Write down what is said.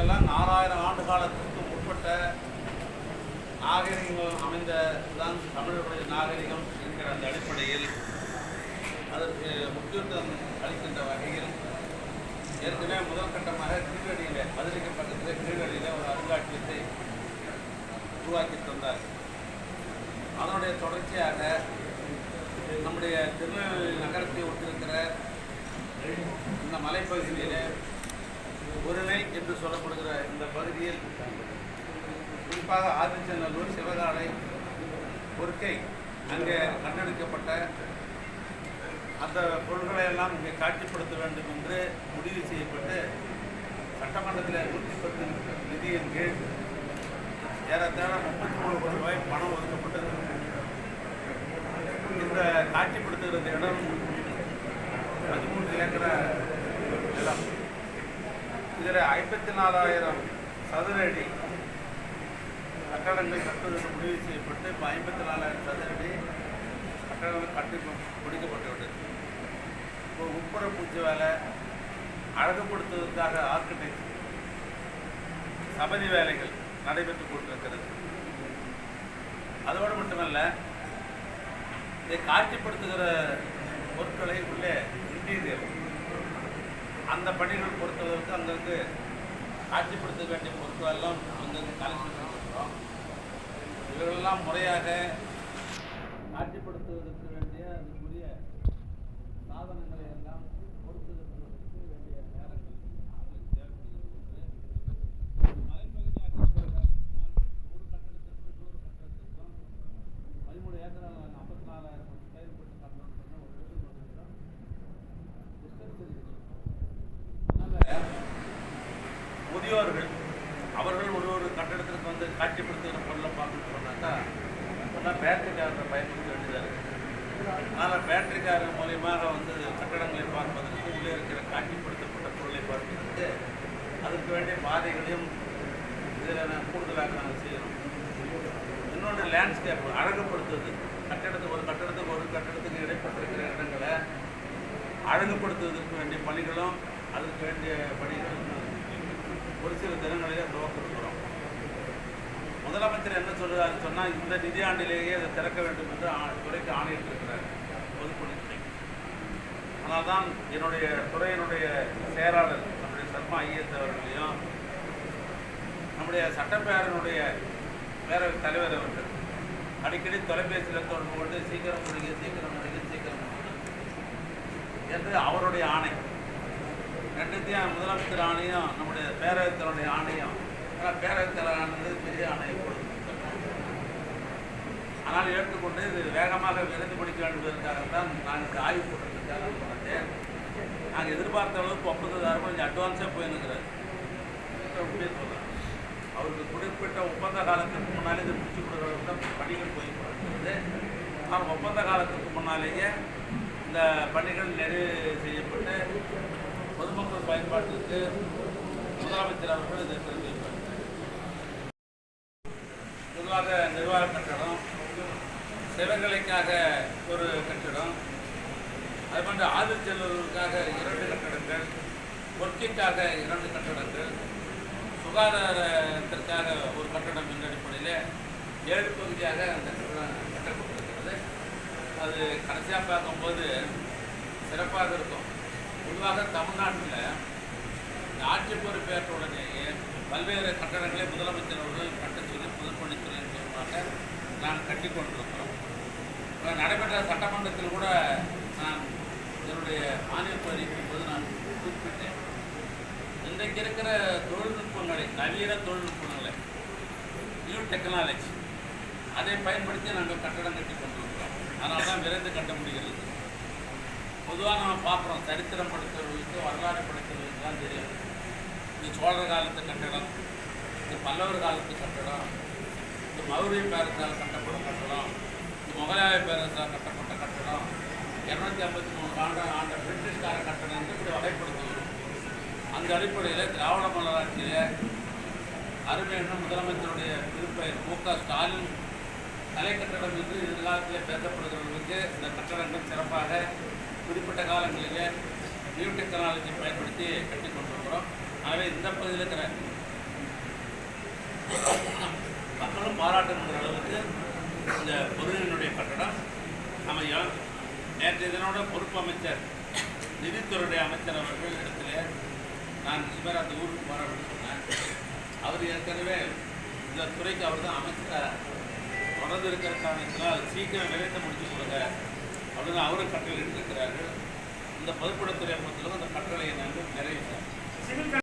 இடங்களெல்லாம் நாலாயிரம் ஆண்டு காலத்துக்கு முற்பட்ட நாகரிகங்கள் அமைந்த தான் தமிழர்களுடைய நாகரிகம் என்கிற அந்த அடிப்படையில் அதற்கு முக்கியத்துவம் அளிக்கின்ற வகையில் ஏற்கனவே முதல் கட்டமாக கீழடியில் மதுரைக்கு பக்கத்தில் கீழடியில் ஒரு அருங்காட்சியத்தை உருவாக்கி தந்தார். அதனுடைய தொடர்ச்சியாக நம்முடைய திருநெல்வேலி நகரத்தை ஒட்டிருக்கிற இந்த மலைப்பகுதியில் ஒரு நை என்று சொல்லப்படும் இந்த குறிப்பாக ஆதிச்சநல்லூர் சிவகாலை பொருட்கை அங்கே கண்டெடுக்கப்பட்ட அந்த பொருள்களை எல்லாம் இங்கே காட்சிப்படுத்த வேண்டும் என்று முடிவு செய்யப்பட்டு சட்டமன்றத்தில் நூற்றி பத்து நிதியின் கீழ் ஏறத்தாழ முப்பத்தி மூணு கோடி ரூபாய் பணம் ஒதுக்கப்பட்டது. இந்த காட்சிப்படுத்துகிற இடம் பதிமூன்று ஏக்கரை நிலம். இதில் ஐம்பத்தி நாலாயிரம் சதுர அடி கட்டடங்கள் கட்டுவதற்கு முடிவு செய்யப்பட்டு இப்போ ஐம்பத்தி நாலாயிரம் சதுர அடி கட்டடங்கள் கட்டி முடிக்கப்பட்டு விட்டது இப்போ உட்புற பூச்சி வேலை அழகுபடுத்துவதற்காக ஆர்கிடெக்ட் சபதி வேலைகள் நடைபெற்று கொண்டிருக்கிறது. அதோடு மட்டுமல்ல இதை காட்சிப்படுத்துகிற பொருட்களை உள்ளே இன்டீரியர். அந்த பணிகள் பொறுத்தவரைக்கும் அங்கிருந்து காட்சிப்படுத்த வேண்டிய பொருட்கள் எல்லாம் அங்கிருந்து கலெக்ஷன் பண்ணிருக்கிறோம் இவர்களெல்லாம் முறையாக காட்சிப்படுத்துவதற்கு முதியோர்கள் அவர்கள் ஒரு ஒரு கட்டடத்திற்கு வந்து காட்சிப்படுத்துகிற பொருளை பார்க்கணும்னு சொன்னாக்கா ஒன்றா பேட்டரி காரை பயன்படுத்த வேண்டியதாக இருக்குது அதனால் பேட்டரி கார் மூலியமாக வந்து கட்டடங்களை பார்ப்பதற்கு உள்ளே இருக்கிற காட்சிப்படுத்தப்பட்ட பொருளை பார்ப்பதற்கு அதற்கு வேண்டிய பாதைகளையும் இதில் கூடுதலாக நாங்கள் செய்யணும் இன்னொன்று லேண்ட்ஸ்கேப் அழகுபடுத்துவது. கட்டடத்துக்கு ஒரு கட்டடத்துக்கு ஒரு கட்டடத்துக்கு இடைப்பட்டிருக்கிற இடங்களை அழகுப்படுத்துவதற்கு வேண்டிய பணிகளும் அதற்கு வேண்டிய பணிகளும் ஒரு சில தினங்களிலே துவக்க முதலமைச்சர் என்ன சொல்கிறார் சொன்னால் இந்த நிதியாண்டிலேயே அதை திறக்க வேண்டும் என்று ஆ- துறைக்கு ஆணையிட்டிருக்கிறார் பொதுப்பணித்துறை. ஆனால் தான் என்னுடைய துறையினுடைய செயலாளர் நம்முடைய சர்மா ஐஎஸ் அவர்களையும் நம்முடைய சட்டப்பேரனுடைய பேரவை தலைவர் அவர்கள் அடிக்கடி தொலைபேசியில் தொடர்பு கொண்டு சீக்கிரம் முடிங்க சீக்கிரம் முடிங்க சீக்கிரம் முடிங்க என்று அவருடைய ஆணை. ரெண்டுத்தையும் முதலமைச்சர் ஆணையம் நம்முடைய பேரவைத்தலுடைய ஆணையம். ஆனால் பேரவைத்தலை ஆனது பெரிய ஆணையம் கொடுத்து ஆனால் ஏற்றுக்கொண்டு இது வேகமாக விரைந்து முடிக்க வேண்டும் நான் இந்த ஆய்வு கூட்டத்துக்காக வந்தேன். நாங்கள் எதிர்பார்த்த அளவுக்கு ஒப்பந்ததாரம் கொஞ்சம் அட்வான்ஸாக போயிருக்கிறார் உண்மையை சொல்லலாம் அவருக்கு குறிப்பிட்ட ஒப்பந்த காலத்துக்கு முன்னாலே இது முடிச்சு கொடுக்குறதுக்கு தான் பணிகள் போய் கொண்டிருக்கிறது ஆனால் ஒப்பந்த காலத்துக்கு முன்னாலேயே இந்த பணிகள் நிறைவு செய்யப்பட்டு பொதுமக்கள் பயன்பாட்டிற்கு முதலமைச்சர் அவர்கள் இதை தெரிவிப்பார். பொதுவாக நிர்வாக கட்டடம் சிவகலைக்காக ஒரு கட்டிடம் அது போன்று ஆதிச்செல்வர்களுக்காக இரண்டு கட்டடங்கள் ஒர்க்கிற்காக இரண்டு கட்டடங்கள் சுகாதாரத்திற்காக ஒரு கட்டடம் என்ற அடிப்படையில் ஏழு பகுதியாக அந்த கட்டடம் கட்டப்பட்டிருக்கிறது. அது கடைசியாக பார்க்கும்போது சிறப்பாக இருக்கும். பொதுவாக தமிழ்நாட்டில் ஆட்சி பொறுப்பேற்ற உடனேயே பல்வேறு கட்டடங்களை முதலமைச்சர் அவர்கள் கட்டச் சொல்லி பொதுப்பணித்துறையின் மூலமாக நான் கட்டி கொண்டிருக்கிறோம். நடைபெற்ற சட்டமன்றத்தில் கூட நான் என்னுடைய மானியப்பு அறிவிக்கும் போது நான் குறிப்பிட்டேன். இன்றைக்கு இருக்கிற தொழில்நுட்பங்களை நவீன தொழில்நுட்பங்களை நியூ டெக்னாலஜி அதை பயன்படுத்தி நாங்கள் கட்டடம் கட்டி கொண்டிருக்கிறோம். அதனால தான் விரைந்து கட்ட முடிகிறது. பொதுவாக நம்ம பார்க்குறோம். சரித்திரம் படித்தவர்களுக்கு வரலாறு படித்தவர்களுக்கு தான் தெரியும் இது சோழர் காலத்து கட்டடம் இது பல்லவர் காலத்து கட்டடம் இது மௌரிய பேரரசால் கட்டப்பட்ட கட்டடம் இது முகலாய பேரரசால் கட்டப்பட்ட கட்டடம் இரநூத்தி ஐம்பத்தி மூணு ஆண்டு ஆண்ட பிரிட்டிஷ்கார கட்டடம் இப்படி வகைப்படுத்துகிறோம். அந்த அடிப்படையில் திராவிட மலராட்சியில் அருமையான முதலமைச்சருடைய திருப்பெயர் மு க. ஸ்டாலின் கலை கட்டடம் என்று எதிர்காலத்தில் பேசப்படுகிறவர்களுக்கு இந்த கட்டடங்கள் சிறப்பாக குறிப்பிட்ட காலங்களிலே நியூ டெக்னாலஜி பயன்படுத்தி கட்டி கொண்டிருக்கிறோம். ஆகவே இந்த பகுதியில் இருக்கிற மக்களும் பாராட்டுகிற அளவுக்கு இந்த பொருளினுடைய கட்டடம் அமையும் நேற்றைய தினோட பொறுப்பு அமைச்சர் நிதித்துறையுடைய அமைச்சர் அவர்கள் இடத்துல நான் இது அந்த ஊருக்கு போகிறேன்னு சொன்னேன். அவர் ஏற்கனவே இந்த துறைக்கு அவர் தான் அமைச்சர் தொடர்ந்து இருக்கிற காரணத்தினால் சீக்கிரம் நிறைவேற்ற முடிச்சு கொடுங்க. அப்படின்னு அவரும் கட்டளை இருக்கிறார்கள் இந்த பொதுப்படத்துறை பொறுத்தளவு அந்த கட்டளையை நாங்கள் நிறைவேற்றோம்.